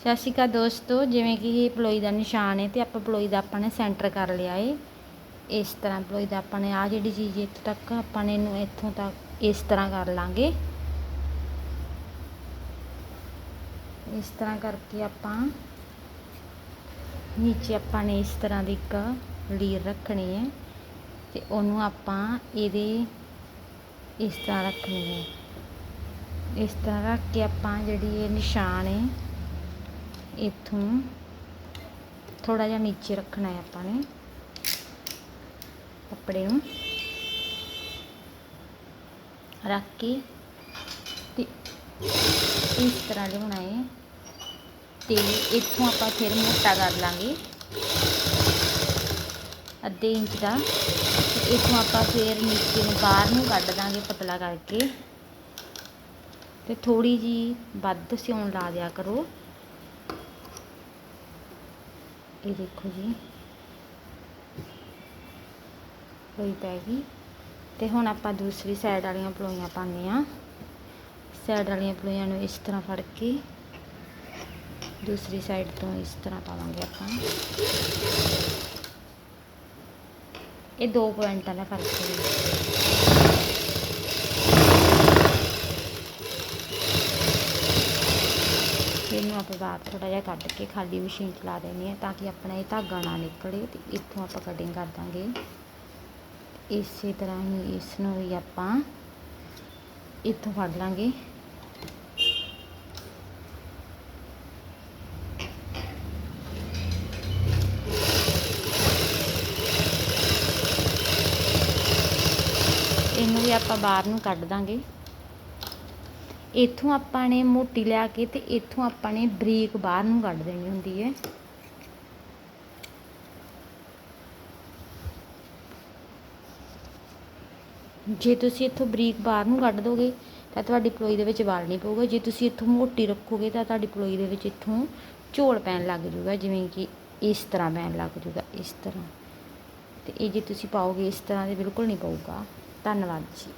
ਸਤਿ ਸ਼੍ਰੀ ਅਕਾਲ ਦੋਸਤੋ, ਜਿਵੇਂ ਕਿ ਇਹ ਪਲੋਈ ਦਾ ਨਿਸ਼ਾਨ ਹੈ ਤੇ ਆਪਾਂ ਪਲੋਈ ਦਾ ਆਪਾਂ ਨੇ ਸੈਂਟਰ ਕਰ ਲਿਆ ਏ। ਇਸ ਤਰ੍ਹਾਂ ਪਲੋਈ ਦਾ ਆਪਾਂ ਨੇ ਆ ਜਿਹੜੀ ਚੀਜ਼ ਇੱਥੋਂ ਤੱਕ, ਆਪਾਂ ਨੇ ਇਹਨੂੰ ਇੱਥੋਂ ਤੱਕ ਇਸ ਤਰ੍ਹਾਂ ਕਰ ਲਾਂਗੇ। ਇਸ ਤਰ੍ਹਾਂ ਕਰਕੇ ਆਪਾਂ ਨੀਚੇ ਆਪਾਂ ਨੇ ਇਸ ਤਰ੍ਹਾਂ ਦੀ ਇੱਕ ਲੀਰ ਰੱਖਣੀ ਹੈ ਤੇ ਉਹਨੂੰ ਆਪਾਂ ਇਹਦੇ ਇਸ ਤਰ੍ਹਾਂ ਰੱਖਣੀ ਹੈ। ਇਸ ਤਰ੍ਹਾਂ ਰੱਖ ਕੇ ਆਪਾਂ ਜਿਹੜੀ ਇਹ ਨਿਸ਼ਾਨ ਹੈ ਇੱਥੋਂ ਥੋੜਾ ਜਿਹਾ ਨੀਚੇ ਰੱਖਣਾ ਹੈ ਆਪਾਂ ਨੇ ਕੱਪੜੇ ਨੂੰ। ਰੱਖ ਕੇ ਤੇ ਇਸ ਤਰ੍ਹਾਂ ਲਿਆਉਣਾ ਹੈ ਤੇ ਇੱਥੋਂ ਆਪਾਂ ਫਿਰ ਮੋਟਾ ਕਰ ਲਾਂਗੇ। ਅੱਧੇ ਇੰਚ ਦਾ। ਤੇ ਇੱਥੋਂ ਆਪਾਂ ਫਿਰ ਨੀਚੇ ਨੂੰ ਬਾਹਰ ਨੂੰ ਕੱਢ ਦਾਂਗੇ ਪਤਲਾ ਕਰਕੇ। ਤੇ ਥੋੜੀ ਜੀ ਵੱਧ ਸਿਉਣ ਲਾ ਦਿਆ ਕਰੋ। ਇਹ ਦੇਖੋ ਜੀ ਹੋਈ ਪੈ ਗਈ ਤੇ ਹੁਣ ਆਪਾਂ ਦੂਸਰੀ ਸਾਈਡ ਵਾਲੀਆਂ ਪਲੋਈਆਂ ਪਾਉਂਦੇ ਆ ਸਾਈਡ ਵਾਲੀਆਂ ਪਲੋਈਆਂ ਨੂੰ ਇਸ ਤਰ੍ਹਾਂ ਫੜ ਕੇ ਦੂਸਰੀ ਸਾਈਡ ਤੋਂ ਇਸ ਤਰ੍ਹਾਂ ਪਾਵਾਂਗੇ ਆਪਾਂ ਇਹ ਦੋ ਪੁਆਇੰਟਾਂ ਦਾ ਫ਼ਰਕ ਹੈ ਇਹਨੂੰ ਆਪਾਂ ਬਾਹਰ ਥੋੜਾ ਜਿਹਾ ਕੱਢ ਕੇ ਖਾਲੀ ਮਸ਼ੀਨ ਚਲਾ ਦੇਣੀ ਹੈ ਤਾਂ ਕਿ ਆਪਣਾ ਇਹ ਧਾਗਾ ਨਾ ਨਿਕਲੇ ਤੇ ਇੱਥੋਂ ਆਪਾਂ ਕਟਿੰਗ ਕਰ ਦਾਂਗੇ ਇਸੇ ਤਰ੍ਹਾਂ ਹੀ ਇਸ ਨੂੰ ਵੀ ਆਪਾਂ ਇੱਥੋਂ ਫੜ ਲਾਂਗੇ ਇਹਨੂੰ ਵੀ ਆਪਾਂ ਬਾਹਰ ਨੂੰ ਕੱਢ ਦਾਂਗੇ ਇੱਥੋਂ ਆਪਾਂ ਨੇ ਮੋਟੀ ਲਿਆ ਕੇ ਤੇ ਇੱਥੋਂ ਆਪਾਂ ਨੇ ਬਰੀਕ ਬਾਹਰ ਨੂੰ ਕੱਢ ਦੇਣੀ ਹੁੰਦੀ ਹੈ। ਜੇ ਤੁਸੀਂ ਇੱਥੋਂ ਬਰੀਕ ਬਾਹਰ ਨੂੰ ਕੱਢ ਦੋਗੇ ਤਾਂ ਤੁਹਾਡੀ ਪਲੋਈ ਦੇ ਵਿੱਚ ਵਾਲ ਨਹੀਂ ਪਊਗਾ। ਜੇ ਤੁਸੀਂ ਇੱਥੋਂ ਮੋਟੀ ਰੱਖੋਗੇ ਤਾਂ ਤੁਹਾਡੀ ਪਲੋਈ ਦੇ ਵਿੱਚ ਇੱਥੋਂ ਝੋਲ ਪੈਣ ਲੱਗ ਜੂਗਾ ਜਿਵੇਂ ਕਿ ਇਸ ਤਰ੍ਹਾਂ ਪੈਣ ਲੱਗ ਜੂਗਾ ਇਸ ਤਰ੍ਹਾਂ। ਤੇ ਇਹ ਜੇ ਤੁਸੀਂ ਪਾਓਗੇ ਇਸ ਤਰ੍ਹਾਂ ਦੇ ਬਿਲਕੁਲ ਨਹੀਂ ਪਊਗਾ। ਧੰਨਵਾਦ ਜੀ।